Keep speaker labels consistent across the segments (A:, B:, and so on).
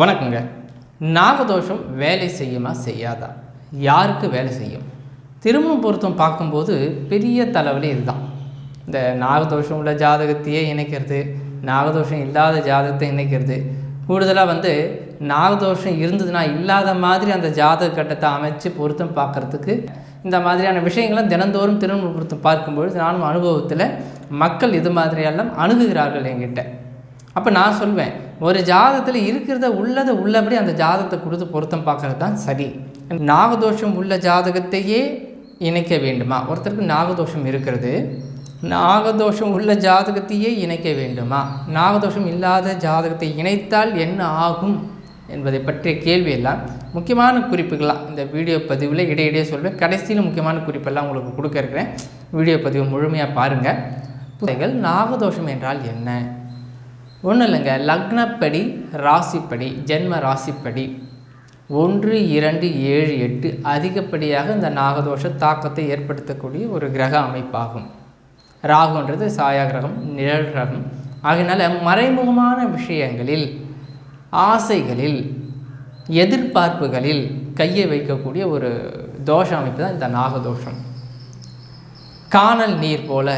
A: வணக்கங்க. நாகதோஷம் வேலை செய்யுமா செய்யாதா? யாருக்கு வேலை செய்யும்? திருமணம் பொருத்தம் பார்க்கும்போது பெரிய தலைவலி இதுதான். இந்த நாகதோஷம் உள்ள ஜாதகத்தையே இணைக்கிறது நாகதோஷம் இல்லாத ஜாதகத்தை இணைக்கிறது. கூடுதலாக வந்து நாகதோஷம் இருந்ததுன்னா இல்லாத மாதிரி அந்த ஜாதக கட்டத்தை அமைச்சு பொருத்தம் பார்க்குறதுக்கு இந்த மாதிரியான விஷயங்களை தினந்தோறும் திருமண பொருத்தம் பார்க்கும்பொழுது நானும் அனுபவத்தில் மக்கள் இது மாதிரியெல்லாம் அணுகுகிறார்கள் என்கிட்ட. அப்போ நான் சொல்வேன் ஒரு ஜாதத்தில் இருக்கிறத உள்ளதை உள்ளபடி அந்த ஜாதகத்தை கொடுத்து பொருத்தம் பார்க்கறது தான் சரி. நாகதோஷம் உள்ள ஜாதகத்தையே இணைக்க வேண்டுமா? ஒருத்தருக்கு நாகதோஷம் இருக்கிறது நாகதோஷம் உள்ள ஜாதகத்தையே இணைக்க வேண்டுமா? நாகதோஷம் இல்லாத ஜாதகத்தை இணைத்தால் என்ன ஆகும் என்பதை பற்றிய கேள்வியெல்லாம் முக்கியமான குறிப்புகள்லாம் இந்த வீடியோ பதிவில் இடையிடையே சொல்வேன். கடைசியில் முக்கியமான குறிப்பெல்லாம் உங்களுக்கு கொடுக்க இருக்கிறேன். வீடியோ பதிவு முழுமையாக பாருங்கள் நாகதோஷம் என்றால் என்ன? ஒன்றும் இல்லைங்க. லக்னப்படி ராசிப்படி ஜென்ம ராசிப்படி ஒன்று இரண்டு ஏழு எட்டு அதிகப்படியாக இந்த நாகதோஷ தாக்கத்தை ஏற்படுத்தக்கூடிய ஒரு கிரக அமைப்பாகும். ராகுன்றது சாயா கிரகம் நிழல் கிரகம். ஆகையினால மறைமுகமான விஷயங்களில் ஆசைகளில் எதிர்பார்ப்புகளில் கையை வைக்கக்கூடிய ஒரு தோஷ அமைப்பு தான் இந்த நாகதோஷம். காணல் நீர் போல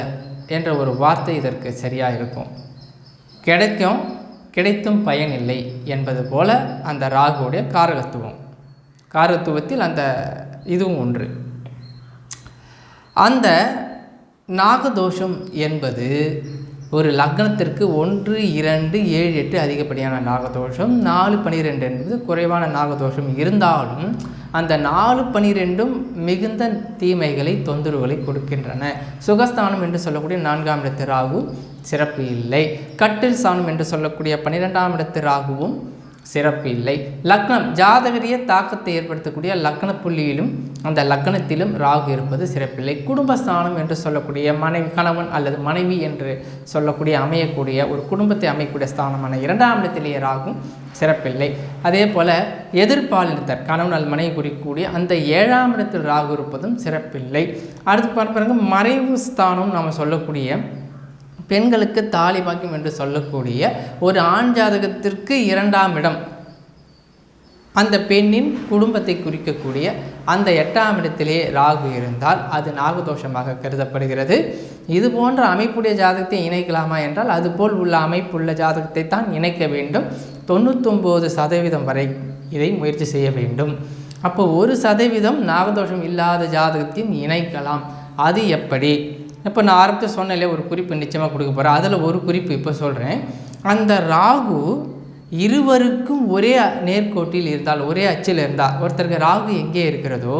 A: என்ற ஒரு வார்த்தை இதற்கு சரியாக இருக்கும். கிடைக்கும் கிடைத்தும் பயனில்லை என்பது போல அந்த ராகுடைய காரகத்துவம். காரகத்துவத்தில் அந்த இதுவும் ஒன்று. அந்த நாகதோஷம் என்பது ஒரு லக்னத்திற்கு ஒன்று இரண்டு ஏழு எட்டு அதிகப்படியான நாகதோஷம் நாலு பனிரெண்டு என்பது குறைவான நாகதோஷம் இருந்தாலும் அந்த நாலு பனிரெண்டும் மிகுந்த தீமைகளை தொந்தரவுகளை கொடுக்கின்றன. சுகஸ்தானம் என்று சொல்லக்கூடிய நான்காம் இடத்து ராகு சிறப்பு இல்லை. கட்டில் சாணம் என்று சொல்லக்கூடிய பன்னிரெண்டாம் இடத்து ராகுவும் சிறப்பு இல்லை. லக்னம் ஜாதகரிய தாக்கத்தை ஏற்படுத்தக்கூடிய லக்ன புள்ளியிலும் அந்த லக்னத்திலும் ராகு இருப்பது சிறப்பில்லை குடும்பஸ்தானம் என்று சொல்லக்கூடிய மனைவி கணவன் அல்லது மனைவி என்று சொல்லக்கூடிய அமையக்கூடிய ஒரு குடும்பத்தை அமையக்கூடிய ஸ்தானமான இரண்டாம் இடத்திலேயே ராகும் சிறப்பில்லை அதே போல் எதிர்பாலினத்தர் கணவன் அல்லது மனைவி குறிக்கக்கூடிய அந்த ஏழாம் இடத்தில் ராகு இருப்பதும் சிறப்பில்லை அடுத்து பார்ப்பாருங்க மறைவு ஸ்தானம் நாம் சொல்லக்கூடிய பெண்களுக்கு தாலி பாக்கியம் என்று சொல்லக்கூடிய ஒரு ஆண் ஜாதகத்திற்கு இரண்டாம் இடம். அந்த பெண்ணின் குடும்பத்தை குறிக்கக்கூடிய அந்த எட்டாம் இடத்திலே ராகு இருந்தால் அது நாகதோஷமாக கருதப்படுகிறது. இது போன்ற அமைப்புடைய ஜாதகத்தை இணைக்கலாமா என்றால் அதுபோல் உள்ள அமைப்புள்ள ஜாதகத்தை தான் இணைக்க வேண்டும். தொண்ணூத்தொம்பது சதவீதம் வரை இதை முயற்சி செய்ய வேண்டும். அப்போ ஒரு சதவீதம் நாகதோஷம் இல்லாத ஜாதகத்தையும் இணைக்கலாம். அது எப்படி? இப்போ நான் ஆரம்பத்தில் சொன்னேன்ல ஒரு குறிப்பு நிச்சயமாக கொடுக்க போகிறேன் அதில் ஒரு குறிப்பு இப்போ சொல்கிறேன் அந்த ராகு இருவருக்கும் ஒரே நேர்கோட்டில் இருந்தால் ஒரே அச்சில் இருந்தால் ஒருத்தருக்கு ராகு எங்கே இருக்கிறதோ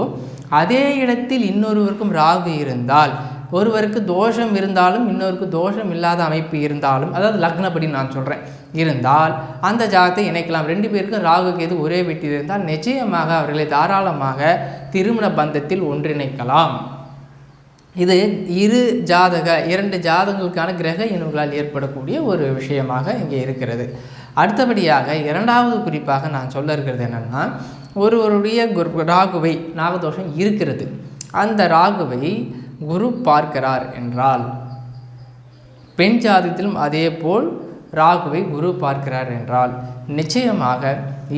A: அதே இடத்தில் இன்னொருவருக்கும் ராகு இருந்தால் ஒருவருக்கு தோஷம் இருந்தாலும் இன்னொருக்கு தோஷம் இல்லாத அமைப்பு இருந்தாலும் அதாவது லக்னப்படி நான் சொல்கிறேன் இருந்தால் அந்த ஜாகத்தை இணைக்கலாம். ரெண்டு பேருக்கும் ராகு கேது ஒரே வீட்டில் இருந்தால் நிச்சயமாக அவர்களை தாராளமாக திருமண பந்தத்தில் ஒன்றிணைக்கலாம். இது இரு ஜாதக இரண்டு ஜாதகங்களுக்கான கிரக இனங்களால் ஏற்படக்கூடிய ஒரு விஷயமாக இங்கே இருக்கிறது. அடுத்தபடியாக இரண்டாவது குறிப்பாக நான் சொல்ல இருக்கிறது என்னென்னா ஒருவருடைய குரு ராகுவை நாகதோஷம் இருக்கிறது. அந்த ராகுவை குரு பார்க்கிறார் என்றால் பெண் ஜாதகத்திலும் அதே போல் ராகுவை குரு பார்க்கிறார் என்றால் நிச்சயமாக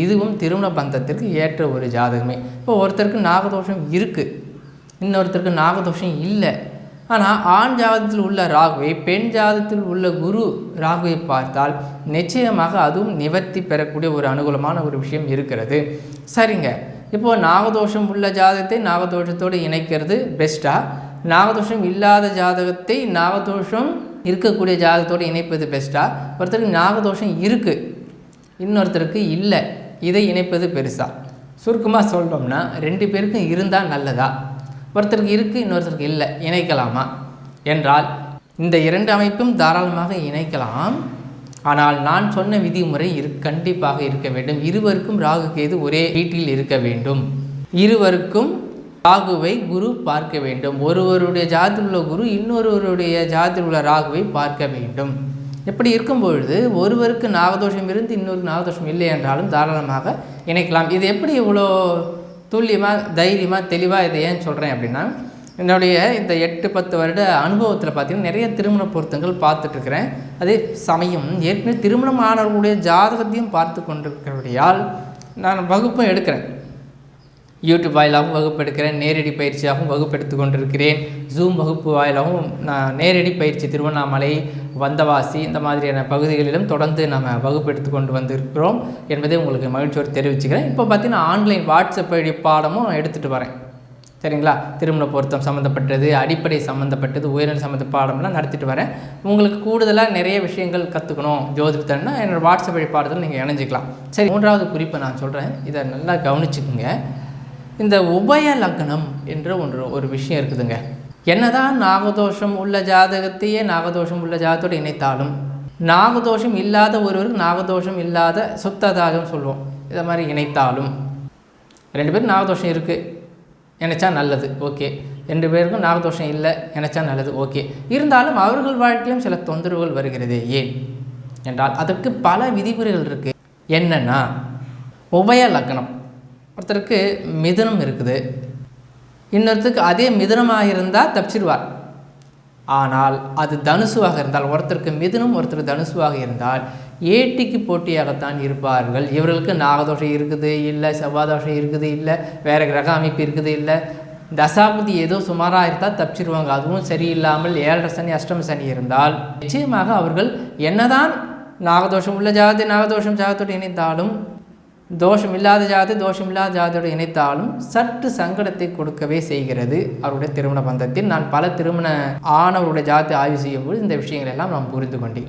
A: இதுவும் திருமண பந்தத்திற்கு ஏற்ற ஒரு ஜாதகமே. இப்போ ஒருத்தருக்கு நாகதோஷம் இருக்குது இன்னொருத்தருக்கு நாகதோஷம் இல்லை. ஆனால் ஆண் ஜாதத்தில் உள்ள ராகுவை பெண் ஜாதத்தில் உள்ள குரு ராகுவை பார்த்தால் நிச்சயமாக அதுவும் நிவர்த்தி பெறக்கூடிய ஒரு அனுகூலமான ஒரு விஷயம் இருக்கிறது. சரிங்க. இப்போது நாகதோஷம் உள்ள ஜாதகத்தை நாகதோஷத்தோடு இணைக்கிறது பெஸ்ட்டாக நாகதோஷம் இல்லாத ஜாதகத்தை நாகதோஷம் இருக்கக்கூடிய ஜாதகத்தோடு இணைப்பது பெஸ்ட்டாக ஒருத்தருக்கு நாகதோஷம் இருக்குது இன்னொருத்தருக்கு இல்லை இதை இணைப்பது பெருசாக சுருக்கமாக சொல்கிறோம்னா ரெண்டு பேருக்கும் இருந்தால் நல்லதா? ஒருத்தருக்கு இருக்குது இன்னொருத்தருக்கு இல்லை இணைக்கலாமா? என்றால் இந்த இரண்டு அமைப்பும் தாராளமாக இணைக்கலாம். ஆனால் நான் சொன்ன விதிமுறை இரு கண்டிப்பாக இருக்க வேண்டும். இருவருக்கும் ராகு கேது ஒரே வீட்டில் இருக்க வேண்டும். இருவருக்கும் ராகுவை குரு பார்க்க வேண்டும். ஒருவருடைய ஜாதியில் உள்ள குரு இன்னொருவருடைய ஜாதியில் உள்ள ராகுவை பார்க்க வேண்டும். இப்படி இருக்கும் பொழுது ஒருவருக்கு நாகதோஷம் இருந்து இன்னொரு நாகதோஷம் இல்லை என்றாலும் தாராளமாக இணைக்கலாம். இது எப்படி இவ்வளோ துல்லியமாக தைரியமாக தெளிவாக இதை ஏன் சொல்கிறேன் அப்படின்னா என்னுடைய இந்த எட்டு பத்து வருட அனுபவத்தில் பார்த்தீங்கன்னா நிறைய திருமண பொருத்தங்கள் பார்த்துட்ருக்கிறேன் அதே சமயம் ஏற்கனவே திருமணம் ஆனவர்களுடைய ஜாதகத்தையும் பார்த்து கொண்டிருக்கிறபடியால் நான் வகுப்பும் எடுக்கிறேன். யூடியூப் வாயிலாகவும் வகுப்பு எடுக்கிறேன் நேரடி பயிற்சியாகவும் வகுப்பு எடுத்து கொண்டிருக்கிறேன். ஜூம் வகுப்பு வாயிலாகவும் நான் நேரடி பயிற்சி திருவண்ணாமலை வந்தவாசி இந்த மாதிரியான பகுதிகளிலும் தொடர்ந்து நம்ம வகுப்பு எடுத்து கொண்டு வந்திருக்கிறோம் என்பதை உங்களுக்கு மகிழ்ச்சியோடு தெரிவிச்சுக்கிறேன். இப்போ பார்த்தீங்கன்னா ஆன்லைன் வாட்ஸ்அப் வழி பாடமும் எடுத்துகிட்டு வரேன். சரிங்களா? திருமண பொருத்தம் சம்மந்தப்பட்டது அடிப்படை சம்மந்தப்பட்டது உயிரின சம்மந்த பாடம்லாம் நடத்திட்டு வரேன். உங்களுக்கு கூடுதலாக நிறைய விஷயங்கள் கற்றுக்கணும் ஜோதிடத்தன்னா என்னோடய வாட்ஸ்அப் வழி பாடத்தில் நீங்கள் இணைஞ்சிக்கலாம். சரி மூன்றாவது குறிப்பை நான் சொல்கிறேன் இதை நல்லா கவனிச்சுக்குங்க. இந்த உபய லக்னம் என்ற ஒன்று ஒரு விஷயம் இருக்குதுங்க. என்னதான் நாகதோஷம் உள்ள ஜாதகத்தையே நாகதோஷம் உள்ள ஜாதகத்தோடு இணைத்தாலும் நாகதோஷம் இல்லாத ஒருவருக்கு நாகதோஷம் இல்லாத சுத்ததாகம் சொல்லுவோம். இதை மாதிரி இணைத்தாலும் ரெண்டு பேரும் நாகதோஷம் இருக்குது நினச்சா நல்லது ஓகே. ரெண்டு பேருக்கும் நாகதோஷம் இல்லை நினச்சா நல்லது ஓகே. இருந்தாலும் அவர்கள் வாழ்க்கையிலும் சில தொந்தரவுகள் வருகிறது ஏன்? என்றால் அதற்கு பல விதிமுறைகள் இருக்குது என்னென்னா உபய லக்னம் ஒருத்தருக்கு மிதுனம் இருக்குது. இன்னொருத்தருக்கு அதே மிதனமாக இருந்தால் தப்பிச்சிடுவார் ஆனால் அது தனுசுவாக இருந்தால் ஒருத்தருக்கு மிதுனம் ஒருத்தருக்கு தனுசுவாக இருந்தால் ஏட்டிக்கு போட்டியாகத்தான் இருப்பார்கள். இவர்களுக்கு நாகதோஷம் இருக்குது இல்லை செவ்வாதோஷம் இருக்குது இல்லை வேறு கிரக அமைப்பு இருக்குது இல்லை. தசாபதி ஏதோ சுமாராக இருந்தால் தப்பிச்சிருவாங்க. அதுவும் சரியில்லாமல் ஏழரை சனி அஷ்டம சனி இருந்தால் நிச்சயமாக அவர்கள் என்னதான் நாகதோஷம் உள்ள ஜாதி நாகதோஷம் ஜாகத்தோடு இணைந்தாலும் தோஷம் இல்லாத ஜாதி தோஷம் இல்லாத ஜாதியோடு இணைத்தாலும் சற்று சங்கடத்தை கொடுக்கவே செய்கிறது அவருடைய திருமண பந்தத்தில். நான் பல திருமண ஆணவருடைய ஜாதி ஆய்வு செய்யும்போது இந்த விஷயங்கள் எல்லாம் நான் புரிந்து கொண்டேன்.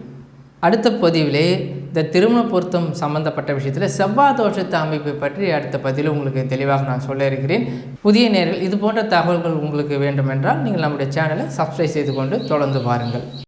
A: அடுத்த பதிவிலே இந்த திருமண பொருத்தம் சம்பந்தப்பட்ட விஷயத்தில் செவ்வாய் தோஷத்து அமைப்பை பற்றி அடுத்த பதிவில் உங்களுக்கு தெளிவாக நான் சொல்ல இருக்கிறேன். புதிய நேர்கள் இது போன்ற தகவல்கள் உங்களுக்கு வேண்டுமென்றால் நீங்கள் நம்முடைய சேனலை சப்ஸ்கிரைப் செய்து கொண்டு தொடர்ந்து பாருங்கள்.